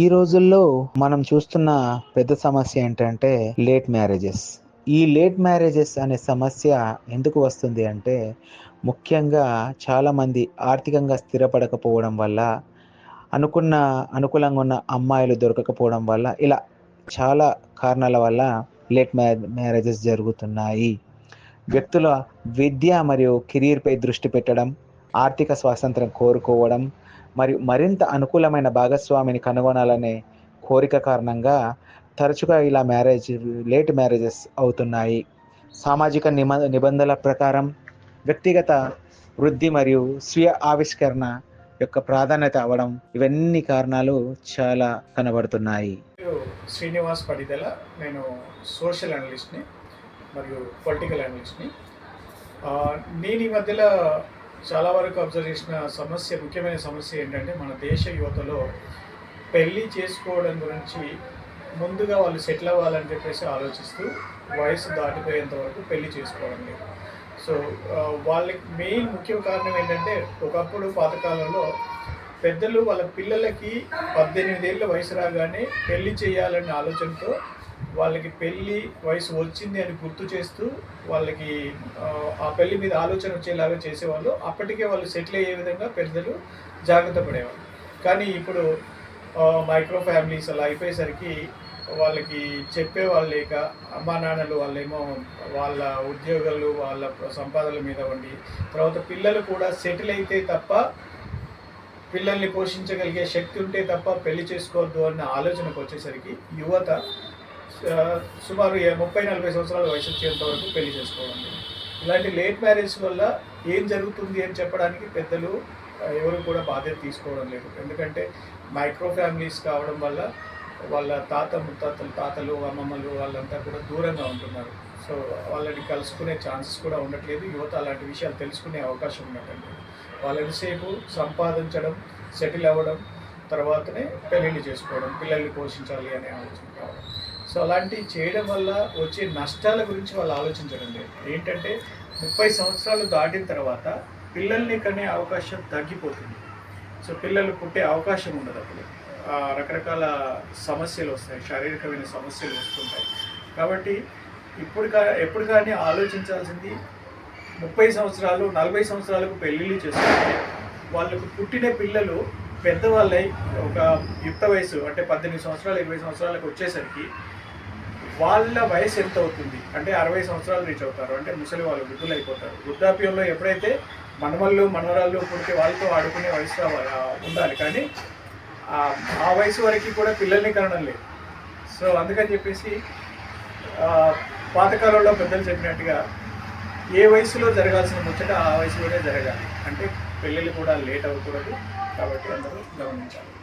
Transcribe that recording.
ఈ రోజుల్లో మనం చూస్తున్న పెద్ద సమస్య ఏంటంటే లేట్ మ్యారేజెస్ ఈ లేట్ మ్యారేజెస్ అనే సమస్య ఎందుకు వస్తుంది అంటే ముఖ్యంగా చాలామంది ఆర్థికంగా స్థిరపడకపోవడం వల్ల అనుకున్న అనుకూలంగా ఉన్న అమ్మాయిలు దొరకకపోవడం వల్ల ఇలా చాలా కారణాల వల్ల లేట్ మ్యారేజెస్ జరుగుతున్నాయి. వ్యక్తుల విద్య మరియు కెరీర్పై దృష్టి పెట్టడం ఆర్థిక స్వాతంత్రం కోరుకోవడం మరియు మరింత అనుకూలమైన భాగస్వామిని కనుగొనాలనే కోరిక కారణంగా తరచుగా ఇలా మ్యారేజ్ లేట్ మ్యారేజెస్ అవుతున్నాయి. సామాజిక నిమ నిబంధనల ప్రకారం వ్యక్తిగత వృద్ధి మరియు స్వీయ ఆవిష్కరణ యొక్క ప్రాధాన్యత అవ్వడం ఇవన్నీ కారణాలు చాలా కనబడుతున్నాయి. శ్రీనివాస్ పడిదల నేను సోషల్ అనలిస్ట్ని మరియు పొలిటికల్ అనలిస్ట్ని. నేను ఈ మధ్యలో చాలా వరకు అబ్జర్వ్ చేసిన సమస్య ముఖ్యమైన సమస్య ఏంటంటే మన దేశ యువతలో పెళ్ళి చేసుకోవడం గురించి ముందుగా వాళ్ళు సెటిల్ అవ్వాలని చెప్పేసి ఆలోచిస్తూ వయసు దాటిపోయేంత వరకు పెళ్ళి చేసుకోవడం లేదు. సో వాళ్ళకి మెయిన్ ముఖ్య కారణం ఏంటంటే ఒకప్పుడు పాతకాలంలో పెద్దలు వాళ్ళ పిల్లలకి పద్దెనిమిదేళ్ళ వయసు రాగానే పెళ్ళి చేయాలనే ఆలోచనతో వాళ్ళకి పెళ్ళి వయసు వచ్చింది అని గుర్తు చేస్తూ వాళ్ళకి ఆ, పెళ్ళి మీద ఆలోచన వచ్చేలాగా చేసేవాళ్ళు. అప్పటికే వాళ్ళు సెటిల్ అయ్యే విధంగా పెద్దలు జాగ్రత్త పడేవాళ్ళు. కానీ ఇప్పుడు మైక్రో ఫ్యామిలీస్ అలా అయిపోయేసరికి వాళ్ళకి చెప్పే వాళ్ళు లేక అమ్మా నాన్నలు వాళ్ళేమో వాళ్ళ ఉద్యోగాలు వాళ్ళ సంపాదనల మీద ఉండి తర్వాత పిల్లలు కూడా సెటిల్ అయితే తప్ప పిల్లల్ని పోషించగలిగే శక్తి ఉంటే తప్ప పెళ్ళి చేసుకోవద్దు అన్న ఆలోచనకు వచ్చేసరికి యువత సుమారు ముప్పై నలభై సంవత్సరాల వయసు వచ్చేంత వరకు పెళ్ళి చేసుకోవడం ఇలాంటి లేట్ మ్యారేజ్ వల్ల ఏం జరుగుతుంది అని చెప్పడానికి పెద్దలు ఎవరు కూడా బాధ్యత తీసుకోవడం లేదు. ఎందుకంటే మైక్రో ఫ్యామిలీస్ కావడం వల్ల వాళ్ళ తాత ముత్తాతలు తాతలు అమ్మమ్మలు వాళ్ళంతా కూడా దూరంగా ఉంటున్నారు. సో వాళ్ళని కలుసుకునే ఛాన్సెస్ కూడా ఉండట్లేదు. యువత అలాంటి విషయాలు తెలుసుకునే అవకాశం ఉండట్లేదు వాళ్ళని సేపు సంపాదించడం సెటిల్ అవ్వడం తర్వాతనే పెళ్ళిళ్ళు చేసుకోవడం పిల్లల్ని పోషించాలి అనే ఆలోచన కావడం సో అలాంటివి చేయడం వల్ల వచ్చే నష్టాల గురించి వాళ్ళు ఆలోచించడం లేదు. ఏంటంటే ముప్పై సంవత్సరాలు దాటిన తర్వాత పిల్లల్ని కనే అవకాశం తగ్గిపోతుంది. సో పిల్లలు పుట్టే అవకాశం ఉండదు అప్పుడు. రకరకాల సమస్యలు వస్తాయి. శారీరకమైన సమస్యలు వస్తుంటాయి. కాబట్టి ఇప్పుడు కా ఎప్పుడు కానీ ఆలోచించాల్సింది ముప్పై సంవత్సరాలు నలభై సంవత్సరాలకు పెళ్ళిళ్ళు చేసుకుంటే వాళ్ళకు పుట్టిన పిల్లలు పెద్దవాళ్ళై ఒక యుక్త వయసు అంటే పద్దెనిమిది సంవత్సరాలు ఇరవై సంవత్సరాలకు వచ్చేసరికి వాళ్ళ వయసు ఎంత అవుతుంది? అంటే అరవై సంవత్సరాలు రీచ్ అవుతారు. అంటే ముసలి వాళ్ళు వృద్ధులు అయిపోతారు. వృద్ధాప్యంలో ఎప్పుడైతే మనవళ్ళు మనవరాళ్ళు పుడితే వాళ్ళతో ఆడుకునే వయసు ఉండాలి. కానీ ఆ- వయసు వరకు కూడా పిల్లల్ని కనడం లేదు. సో అందుకని చెప్పేసి పాతకాలంలో పెద్దలు చెప్పినట్టుగా ఏ వయసులో జరగాల్సిన ముచ్చట ఆ వయసులోనే జరగాలి. అంటే పెళ్ళిళ్ళు కూడా లేట్ అవ్వకూడదు కాబట్టి అందరూ గమనించాలి.